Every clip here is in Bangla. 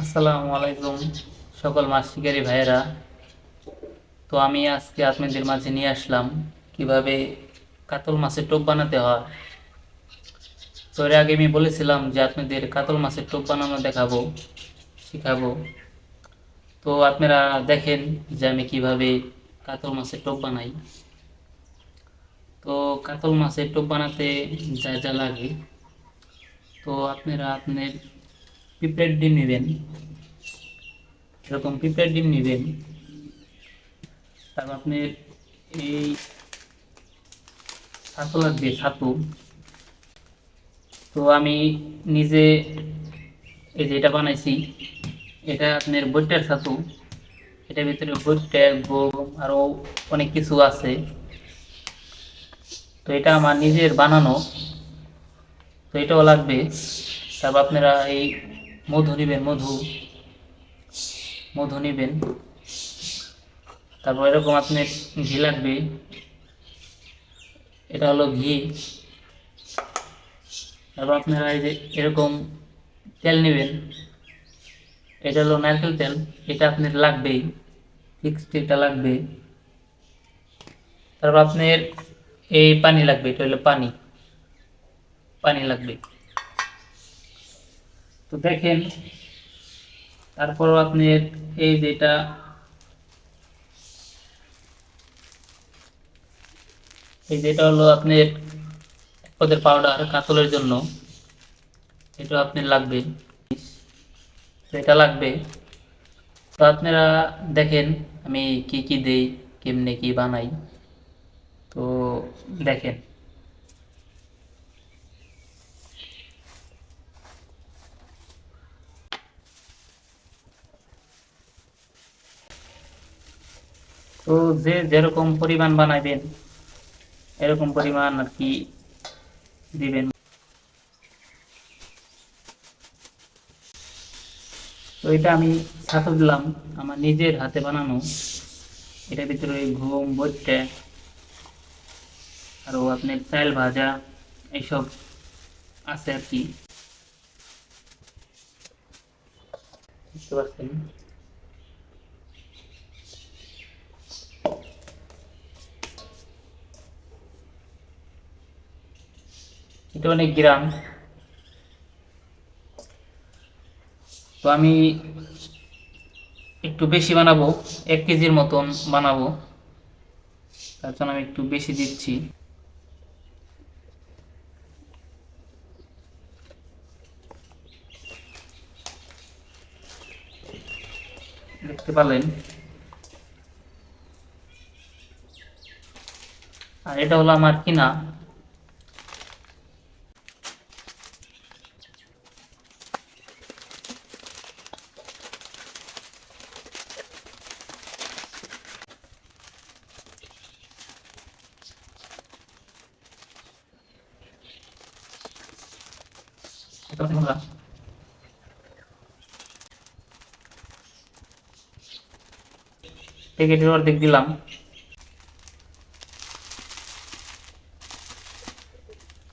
আসসালামু আলাইকুম, সকল মাছ শিকারী ভাইয়েরা। তো আমি আজকে আপনাদের মাঝে নিয়ে আসলাম কীভাবে কাতল মাছের টোপ বানাতে হয়। তো এর আগে আমি বলেছিলাম যে আপনাদের কাতল মাছের টোপ বানানো দেখাবো, শিখাবো। তো আপনারা দেখেন যে আমি কীভাবে কাতল মাছের টোপ বানাই। তো কাতল মাছের টোপ বানাতে যা যা লাগে। তো আপনারা আপনার পিঁপড়ের ডিম নেবেন। এরকম পিঁপড়ের ডিম নেবেন। তারপর আপনি এই ছাতু লাগবে ছাতু তো আমি নিজে এই যে এটা বানাইছি, এটা আপনার বইটার ছাতু। এটার ভিতরে বইটা গম আরও অনেক কিছু আছে। তো এটা আমার নিজের বানানো। তো এটাও লাগবে। তারপর আপনারা এই মধু নেবেন, মধু। মধু নেবেন। তারপর এরকম আপনার ঘি লাগবে। এটা হলো ঘি। তারপর আপনারা এই যে এরকম তেল নেবেন। এটা হলো নারকেল তেল। এটা আপনার লাগবেই। ফিক্সড এটা লাগবে। তারপর আপনার এই পানি লাগবে, এটা হলো পানি। পানি লাগবে। তো দেখেন, তারপরও আপনি এই যেটা এই যেটা হলো আপনার পদের পাউডার কাতলের জন্য, এটা আপনার লাগবে। এটা লাগবে। তো আপনারা দেখেন, আমি কি কি দেই, কেমনে কি বানাই। তো দেখেন। তো যে যেরকম পরিমাণ বানাবেন এরকম পরিমাণ আর কি দিবেন। তো এটা আমি ছাতু দিলাম, আমার নিজের হাতে বানানো। এটার ভিতরে ঘুম বইটা আরও আপনার চাল ভাজা, এইসব আছে আর কি। বুঝতে পারছেন? এটা অনেক গ্রাম। তো আমি একটু বেশি বানাবো, এক কেজির মতন বানাবো। তার জন্য আমি একটু বেশি দিচ্ছি। দেখতে পারলেন? আর এটা হলো আমার কিনা। হচ্ছে বন্ধুরা। প্যাকেটের অর্ধেক দিলাম।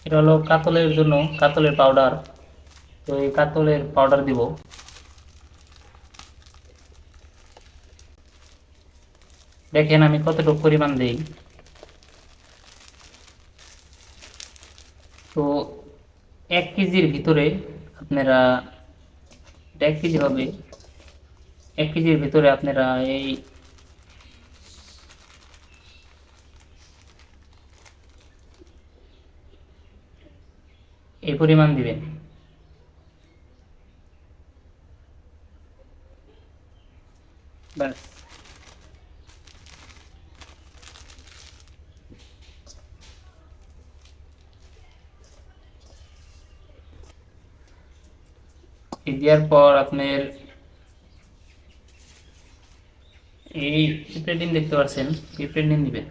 এটা হলো কাতলের জন্য কাতলের পাউডার তো এই কাতলের পাউডার দিব। দেখেন আমি কতটুকু পরিমাণ দেই তো এক কেজির ভিতরে আপনারা এক কেজি হবে। এক কেজির ভিতরে আপনারা এই এই পরিমাণ দিবেন। ব্যাস। দেওয়ার পর আপনার এই পিঁপড়ে নিন দেখতে পাচ্ছেন পিঁপড়ে নিন দিবেন।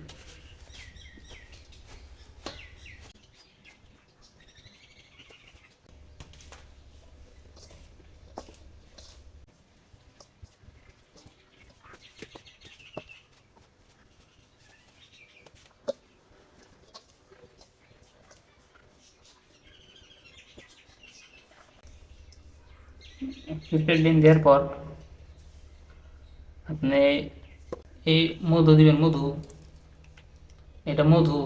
পিঁপড়ের ডিম দেওয়ার পর আপনি এই মধু দিবেন, মধু। এটা মধু।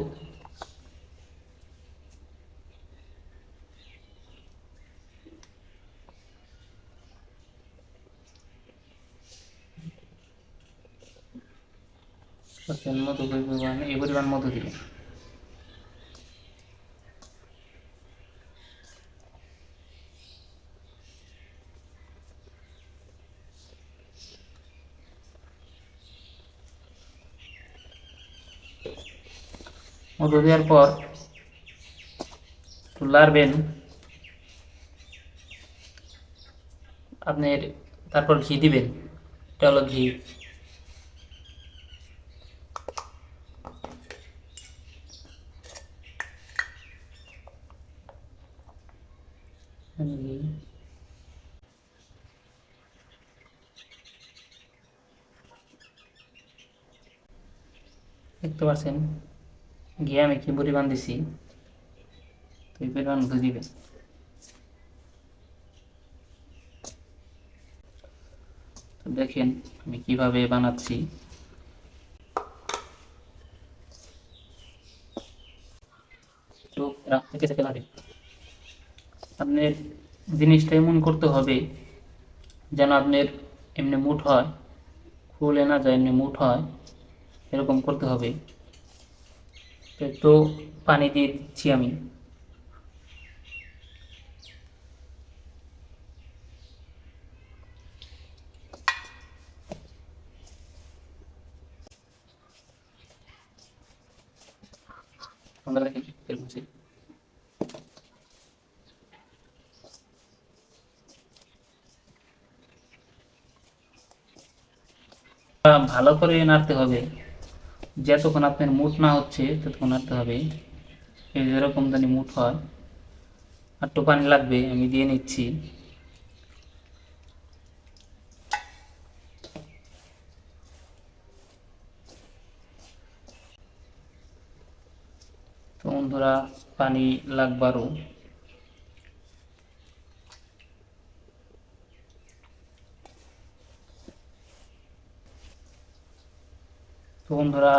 মধু এই পরিমাণ মধু দিবেন। মধু দেওয়ার পর একটু লাড়বেন। আপনার তারপর ঘি দিবেন। এটা হলো ঘি ঘি। দেখতে পাচ্ছেন? ঘি আমি কি পরিমাণ দিছি? তো এই পরিমাণ তো দেখেন আমি কীভাবে বানাচ্ছি। আপনার জিনিসটা এমন করতে হবে, যেন আপনার এমনি মুঠ হয়, খুলে না যায়, এমনি মুঠ হয়, এরকম করতে হবে। একটু পানি দিয়ে দিচ্ছি আমি ভালো করে নাড়তে হবে। যতক্ষণ আপনার মুঠ না হচ্ছে, ততক্ষণ নাড়তে হবে। এই যেরকম জানি মুঠ হয়। আর একটু পানি লাগবে, আমি দিয়ে নিচ্ছি। তো বন্ধুরা, পানি লাগবারও বন্ধুরা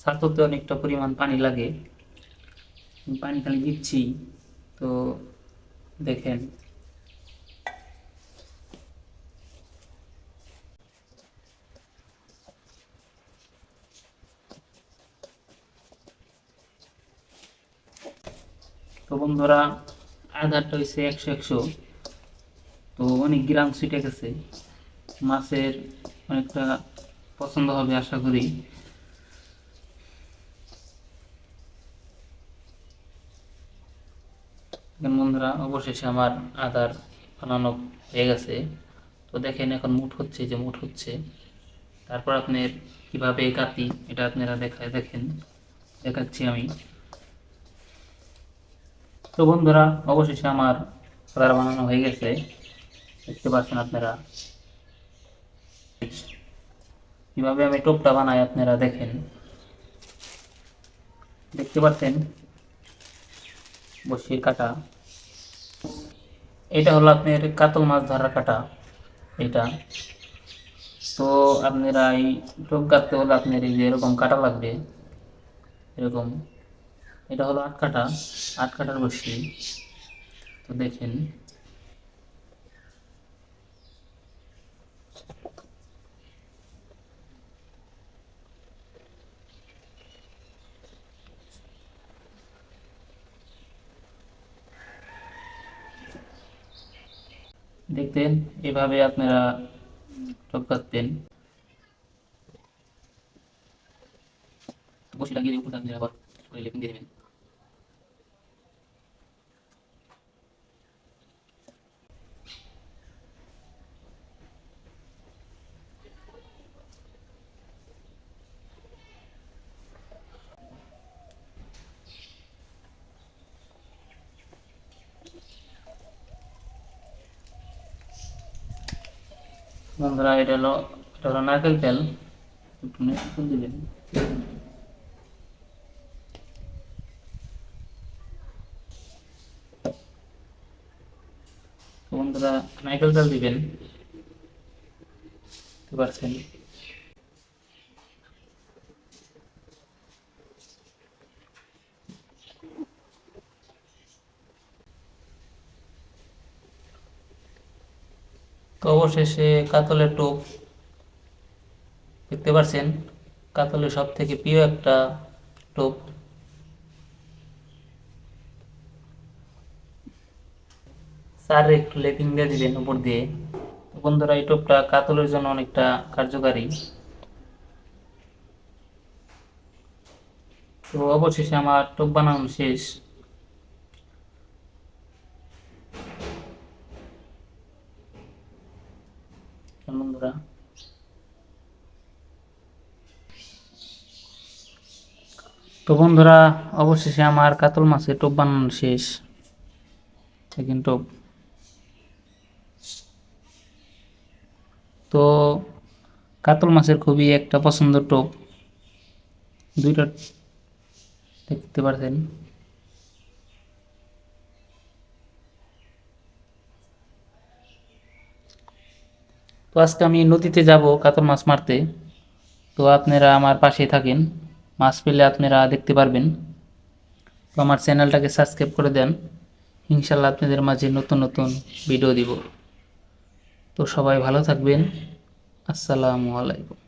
ছাতুতে অনেকটা পরিমাণ পানি লাগে। পানি খালি দিচ্ছি। তো দেখেন। তো বন্ধুরা আধারটা হয়েছে একশো একশো। তো অনেক গ্রাম ছুটে গেছে। মাছের অনেকটা পছন্দ হবে আশা করি। বন্ধুরা, অবশেষে আমার আদার বানানো হয়ে গেছে। তো দেখেন এখন মুঠ হচ্ছে, যে মুঠ হচ্ছে। তারপর আপনার কীভাবে কাটি, এটা আপনারা দেখায় দেখেন। দেখাচ্ছি আমি। তো বন্ধুরা, অবশেষে আমার আদার বানানো হয়ে গেছে। দেখতে পাচ্ছেন আপনারা। কীভাবে আমি টোপটা বানাই আপনারা দেখেন। দেখতে পাচ্ছেন? বসির কাটা। এটা হলো আপনার কাতল মাছ ধরার কাটা এটা তো আপনারা এই টোপ কাটতে হলে আপনার এই যে এরকম কাটা লাগবে, এরকম। এটা হলো আট কাটা, আট কাটার বসি। তো দেখেন। দেখতেন এভাবে আপনারা টপ কাটতেন বসে লাগিয়ে উপরে আপনারা আবার করে লিখে দিয়ে বন্ধুরা, এটা হলো এটা হলো নারকেল তেল। একটু নারকেল দিবেন বন্ধুরা আপনারা তেল দিবেন। পারছেন? অবশেষে কাতলের টোপ। দেখতে পাচ্ছেন কাতলের সব থেকে প্রিয় একটা টোপ। স্যার, একটু লেপিং দিয়ে দিবেন উপর দিয়ে। বন্ধুরা, এই টোপটা কাতলের জন্য অনেকটা কার্যকারী। তো অবশেষে আমার টোপ বানানো শেষ। বন্ধুরা তো বন্ধুরা, অবশেষে আমার কাতল মাছের টোপ বানানো শেষ। সেকেন্ড টোপ। তো কাতল মাছের খুবই একটা পছন্দের টোপ। দুইটা দেখতে পারছেন। তো আজকে আমি নদীতে যাব কাতল মাছ মারতে। তো আপনারা আমার পাশে থাকেন। মাছ পেলে আপনারা দেখতে পারবেন। তো আমার চ্যানেলটাকে সাবস্ক্রাইব করে দেন। ইনশাল্লাহ আপনাদের মাঝে নতুন নতুন ভিডিও দিব। তো সবাই ভালো থাকবেন। আসসালামু আলাইকুম।